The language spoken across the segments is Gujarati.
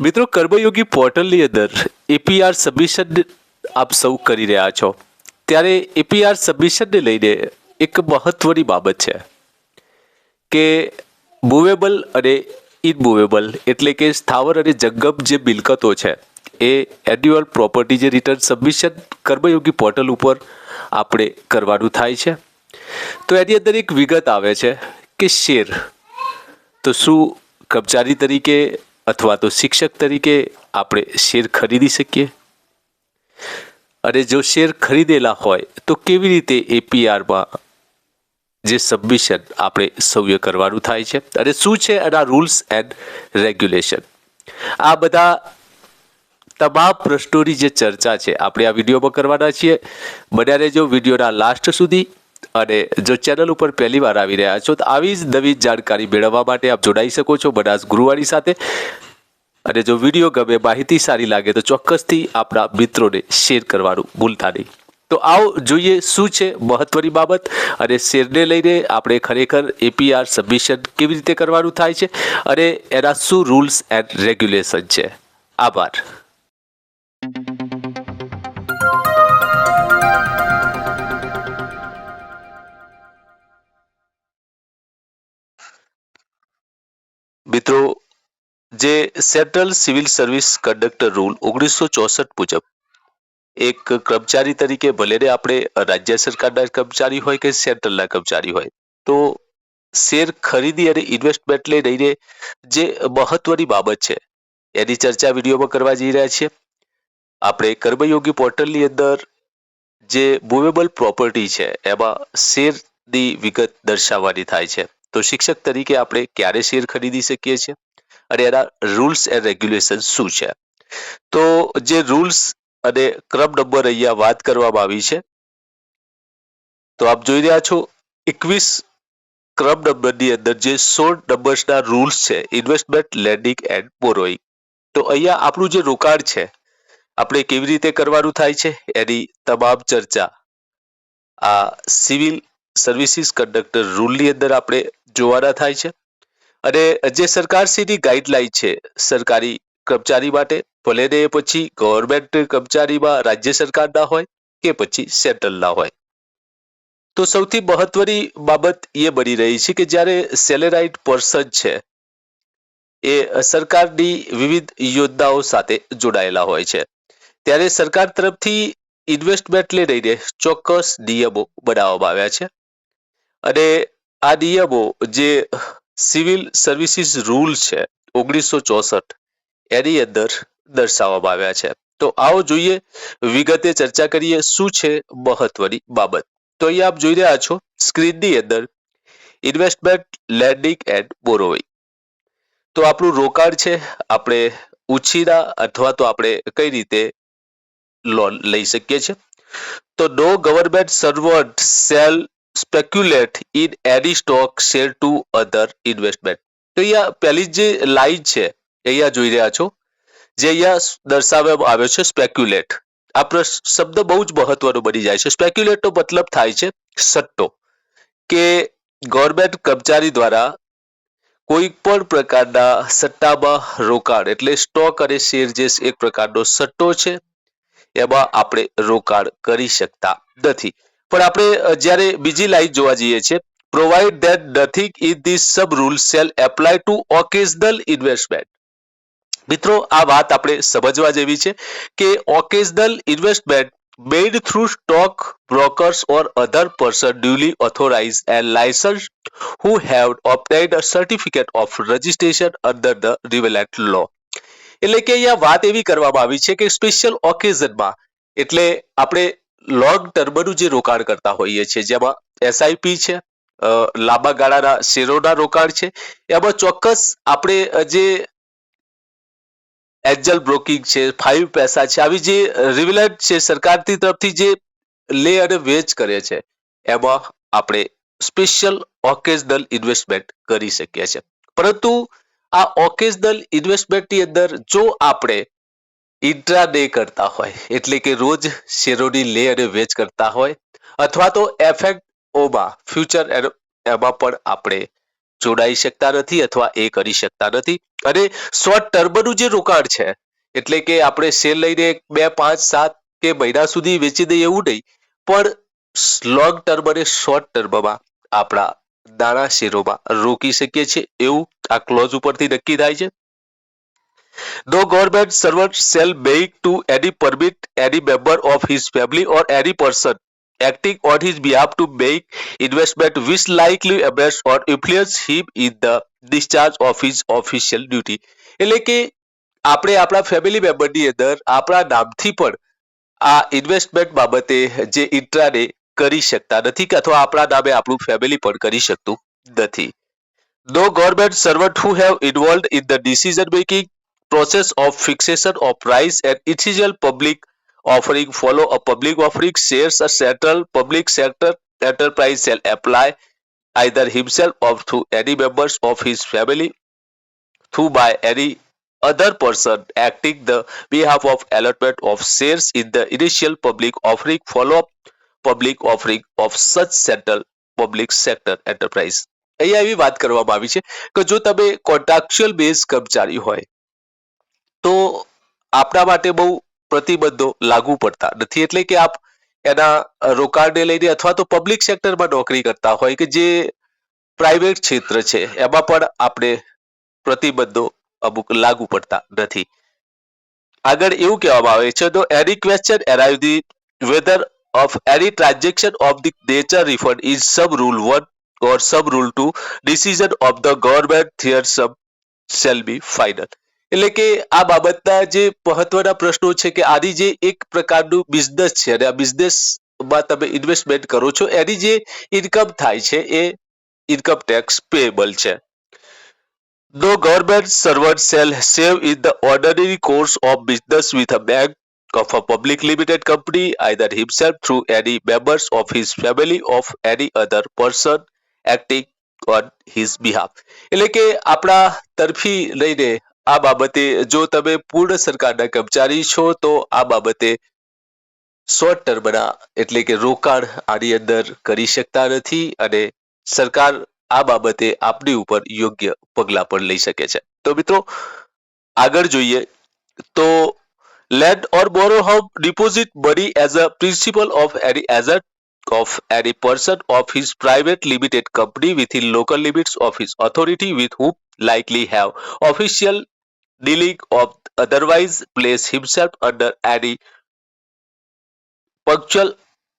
મિત્રો, કર્મયોગી પોર્ટલની અંદર એપીઆર સબમિશન આપ સૌ કરી રહ્યા છો. ત્યારે એપીઆર સબમિશનને લઈને એક મહત્વની બાબત છે કે મૂવેબલ અને ઇનમૂવેબલ એટલે કે સ્થાવર અને જંગમ જે મિલકતો છે, એ એન્યુઅલ પ્રોપર્ટી જે રિટર્ન સબમિશન કર્મયોગી પોર્ટલ ઉપર આપણે કરવાનું થાય છે. તો એની અંદર એક વિગત આવે છે કે શેર. તો શું કર્મચારી તરીકે અથવા તો શિક્ષક તરીકે આપણે શેર ખરીદી શકીએ? અને જો શેર ખરીદેલા હોય, તો કેવી રીતે એપીઆરમાં જે સબમિશન આપણે સૌએ કરવાનું થાય છે? અને શું છે એના રૂલ્સ એન્ડ રેગ્યુલેશન આ બધા તમામ પ્રશ્નોની જે ચર્ચા છે, આપણે આ વિડીયોમાં કરવાના છીએ. બન્યા જો વિડીયોના લાસ્ટ સુધી. અને જો ચેનલ ઉપર પહેલી વાર આવી રહ્યા છો, તો આવી જ નવી જાણકારી મેળવવા માટે આપ જોડાઈ શકો છો બનાસ ગુરુવારી સાથે. અને જો વીડિયો ગમે, માહિતી સારી લાગે, તો ચોક્કસથી આપણા મિત્રોને શેર કરવાનું ભૂલતા નહીં. તો આવો જોઈએ શું છે મહત્વની બાબત અને શેરને લઈને આપણે ખરેખર એપીઆર સબમિશન કેવી રીતે કરવાનું થાય છે અને એના શું રૂલ્સ એન્ડ રેગ્યુલેશન છે? આભાર. જે central civil service conductor rule ઓગણીસો ચોસઠ મુજબ એક કર્મચારી તરીકે ભલે ને આપણે રાજ્ય સરકારના કર્મચારી હોય કે સેન્ટ્રલના કર્મચારી હોય, તો શેર ખરીદી અને ઇન્વેસ્ટમેન્ટ લઈને જે મહત્વની બાબત છે, એની ચર્ચા વિડીયોમાં કરવા જઈ રહ્યા છીએ. આપણે કર્મયોગી પોર્ટલની અંદર જે મૂવેબલ પ્રોપર્ટી છે, એમાં શેરની વિગત દર્શાવવાની થાય છે. તો શિક્ષક તરીકે આપણે ક્યારે શેર ખરીદી શકીએ છીએ? અને એના રૂલ્સ એન્ડ રેગ્યુલેશન શું છે? તો જે રૂલ્સ અને ક્રમ નંબર અહીંયા વાત કરવામાં આવી છે. તો આપ જોઈ રહ્યા છો, એકવીસ ક્રમ નંબરની અંદર જે સોળ નંબર્સના રૂલ્સ છે ઇન્વેસ્ટમેન્ટ લેન્ડિંગ એન્ડ બોરોઈંગ તો અહીંયા આપણું જે રોકાણ છે, આપણે કેવી રીતે કરવાનું થાય છે? એની તમામ ચર્ચા. આ સિવિલ સર્વિસીસ કંડક્ટર રૂલની અંદર આપણે જોવાના થાય છે. અને જે સરકારશ્રીની ગાઈડલાઈન છે સરકારી કર્મચારી માટે, ભલે ને પછી ગવર્મેન્ટ કર્મચારીમાં રાજ્ય સરકારના હોય કે પછી સેન્ટ્રલના હોય. તો સૌથી મહત્વની બાબત એ બની રહી છે કે જ્યારે સેલેરાઇટ પર્સન છે, એ સરકારની વિવિધ યોજનાઓ સાથે જોડાયેલા હોય છે. ત્યારે સરકાર તરફથી ઇન્વેસ્ટમેન્ટને લઈને ચોક્કસ નિયમો બનાવવામાં આવ્યા છે. અને આ નિયમો જે સિવિલ સર્વિસીસ રૂલ છે ઓગણીસો ચોસઠ, એની અંદર દર્શાવવામાં આવ્યા છે. તો આવો જોઈએ, વિગતે ચર્ચા કરીએ, શું છે મહત્વની બાબત? તો અહીંયા આપ જોઈ રહ્યા છો, સ્ક્રીનની અંદર ઇન્વેસ્ટમેન્ટ, લેન્ડિંગ એન્ડ બોરોવિંગ. તો આપણું રોકાણ છે, આપણે ઉછીના અથવા તો આપણે કઈ રીતે લોન લઈ શકીએ છીએ? તો no government servant shall speculate in any stock share to other investment તો અહીંયા પહેલી જે લાઈન છે, અહીંયા જોઈ રહ્યા છો, જે અહીંયા દર્શાવવામાં આવ્યો છે સ્પેક્યુલેટ આ શબ્દ બહુ જ મહત્વનો બની જાય છે. સ્પેક્યુલેટનો મતલબ થાય છે સટ્ટો, કે ગવર્મેન્ટ કર્મચારી દ્વારા કોઈ પણ પ્રકારના સટ્ટામાં રોકાણ, એટલે સ્ટોક અને શેર જે એક પ્રકારનો સટ્ટો છે, એમાં આપણે રોકાણ કરી શકતા નથી. પણ આપણે જ્યારે બીજી લાઈન જોવા જઈએ છીએ provide that nothing in this sub rule shall apply to occasional investment મિત્રો, આ વાત આપણે સમજવા જેવી છે કે occasional investment made through stock brokers or other person duly authorize and license who have obtained a certificate of registration under the relevant law એટલે કે અહીંયા વાત એવી કરવામાં આવી છે કે સ્પેશિયલ ઓકેઝનમાં એટલે આપણે લોંગ ટર્મનું જે રોકાણ કરતા હોઈએ છીએ, જેમાં એસઆઈપી છે લાંબા ગાળાના શેરોના રોકાણ છે, એમાં ચોક્કસ આપણે જે એન્જલ બ્રોકિંગ છે ફાઈવ પૈસા છે, આવી જે રિવિલન્ટ છે, સરકારની તરફથી જે લે અને વેચ કરે છે, એમાં આપણે સ્પેશિયલ ઓકેઝનલ ઇન્વેસ્ટમેન્ટ કરી શકીએ છીએ. પરંતુ આ ઓકેઝનલ ઇન્વેસ્ટમેન્ટની અંદર જો આપણે ઇન્ટ્રા ડે કરતા હોય, એટલે કે રોજ શેરોની લે અને વેચ કરતા હોય, અથવા તો એફએક્ટઓમાં ફ્યુચર એમાં પણ આપણે જોડાઈ શકતા નથી અથવા એ કરી શકતા નથી. અને શોર્ટ ટર્મનું જે રોકાણ છે, એટલે કે આપણે શેર લઈને બે, પાંચ, સાત કે મહિના સુધી વેચી દઈએ એવું નહીં, પણ લોંગ ટર્મ અને શોર્ટ ટર્મમાં આપણા નાણાં શેરોમાં રોકી શકીએ છીએ એવું આ ક્લોઝ ઉપરથી નક્કી થાય છે. No government servant shall make to any permit any member of his family or any person acting on his behalf to make investment which likely abates or influence him in the discharge of his official duty. એટલે કે આપણે આપણા ફેમિલી મેમ્બરની અંદર આપણા નામથી પણ આ ઇન્વેસ્ટમેન્ટ બાબતે જે ઇન્ટ્રાડે કરી શકતા નથી કે અથવા આપણા નામે આપણું ફેમિલી પણ કરી શકતું નથી. No government servant who have involved in the decision making process of fixation of price at initial public offering follow a public offering shares a central public sector enterprise shall apply either himself or through any members of his family through by any other person acting the behalf of allotment of shares in the initial public offering follow up public offering of such central public sector enterprise અહીંયા એવી વાત કરવામાં આવી છે કે જો તમે કોન્ટ્રાક્ચ્યુઅલ બેઝ કર્મચારી હોય તો આપણા માટે બહુ પ્રતિબંધો લાગુ પડતા નથી. એટલે કે આપ એના રોકાણને લઈને અથવા તો પબ્લિક સેક્ટરમાં નોકરી કરતા હોય કે જે પ્રાઇવેટ ક્ષેત્ર છે, એમાં પણ આપણે પ્રતિબંધો અમુક લાગુ પડતા નથી. આગળ એવું કહેવામાં આવે છે, તો any question arrive the whether of any transaction of the nature refund is sub rule 1 or sub rule 2 decision of the government here sub shall be final. એટલે કે આ બાબતના જે મહત્વના પ્રશ્નો છે કે આની જે એક પ્રકારનું બિઝનેસ છે અને આ બિઝનેસમાં તમે ઇન્વેસ્ટમેન્ટ કરો છો, એની જે ઇન્કમ થાય છે એ ઇન્કમ ટેક્સ પેએબલ છે. No government servant shall save in the ordinary course of business with a bank of a public limited company, either himself, through any members of his family of any other person acting on his behalf. એટલે કે આપણા તરફી લઈને આ બાબતે જો તમે પૂર્ણ સરકારના કર્મચારી છો તો આ બાબતે શોર્ટ ટર્મના એટલે કે રોકાણ આની અંદર કરી શકતા નથી અને સરકાર આ બાબતે આપની ઉપર યોગ્ય પગલાં પણ લઈ શકે છે તો મિત્રો આગળ જોઈએ તો lend or borrow home deposit money as a principal of any asset of any person of his private limited company within local limits of his authority with whom likely have official dealing of otherwise place himself under any punctual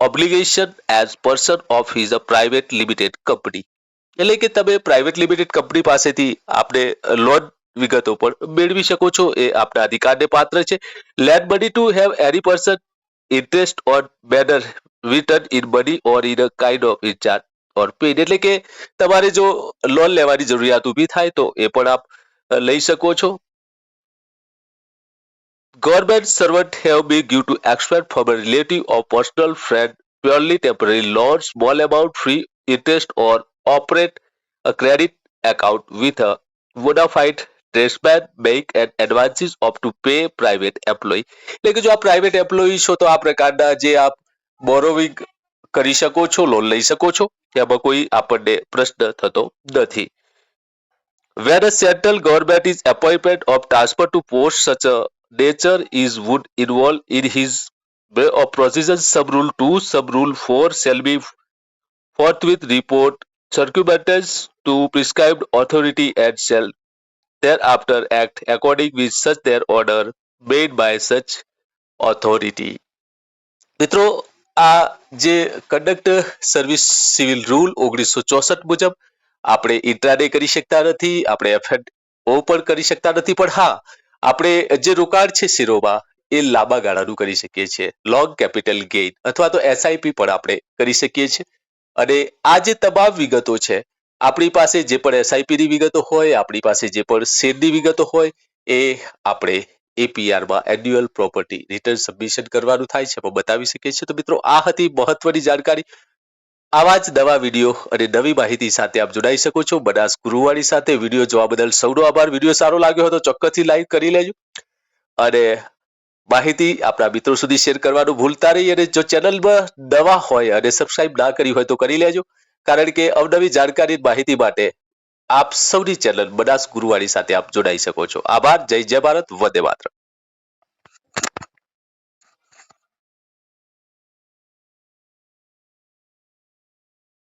obligation as person of his a private limited company. એટલે કે તમે પ્રાઇવેટ લિમિટેડ કંપની પાસેથી આપણે લોન વિગતો પણ મેળવી શકો છો. એ આપના અધિકારને પાત્ર છે. Lend money to have any person interest on banner return in money or in a kind of incharge or paid એટલે કે તમારે જો લોન લેવાની જરૂરિયાત ઊભી થાય તો એ પણ આપ લઈ શકો છો. Government servant have be give to expect from a relative or personal friend purely temporary loan, small amount, free interest or operate a credit account with a bona fide tradesman bank and advances of to pay private employ એટલે કે જો આ પ્રાઇવેટ એમ્પ્લોયી છો તો આ પ્રકારના જે આપ બોરોવિંગ કરી શકો છો લોન લઈ શકો છો એમાં કોઈ આપણને પ્રશ્ન થતો નથી where a central government is appointment of transfer to post such a nature is would involve in his way of procedure sub rule 2 sub rule 4 shall be forthwith report circumstances to prescribed authority and shall thereafter act according with such their order made by such authority મિત્રો આ જે કંડક્ટર સર્વિસ સિવિલ રૂલ ઓગણીસો ચોસઠ મુજબ આપણે ઇન્ટ્રાડે કરી શકતા નથી આપણે એફએનઓ પણ કરી શકતા નથી પણ હા આપણે જે રોકાણ છે શેરોમાં, એ લાંબા ગાળાનું કરી શકીએ છીએ. લોંગ કેપિટલ ગેઇન અથવા તો એસઆઈપી પણ આપણે કરી શકીએ છીએ. અને આ જે તમામ વિગતો છે, આપણી પાસે જે પણ એસઆઈપી ની વિગતો હોય, આપણી પાસે જે પણ શેરની વિગતો હોય, એ આપણે એપીઆરમાં એન્યુઅલ પ્રોપર્ટી રિટર્ન સબમિશન કરવાનું થાય છે. પણ બતાવી શકીએ છીએ. તો મિત્રો, આ હતી મહત્વની જાણકારી. આવા જ નવા વીડિયો અને નવી માહિતી સાથે આપ જોડાઈ શકો છો. બનાસ ગુરુવાણી સાથે વીડિયો જોવા બદલ સૌનો આભાર. વીડિયો સારો લાગ્યો હોય તો ચોક્કસથી લાઈક કરી લેજો. અને માહિતી આપણા મિત્રો સુધી શેર કરવાનું ભૂલતા નહીં અને જો ચેનલમાં નવા હોય અને સબસ્ક્રાઇબ ના કરી હોય તો કરી લેજો. કારણ કે અવનવી જાણકારી માહિતી માટે આપ સૌની ચેનલ બનાસ ગુરુવાણી સાથે આપ જોડાઈ શકો છો. આભાર. જય જય ભારત. વંદે માતરમ.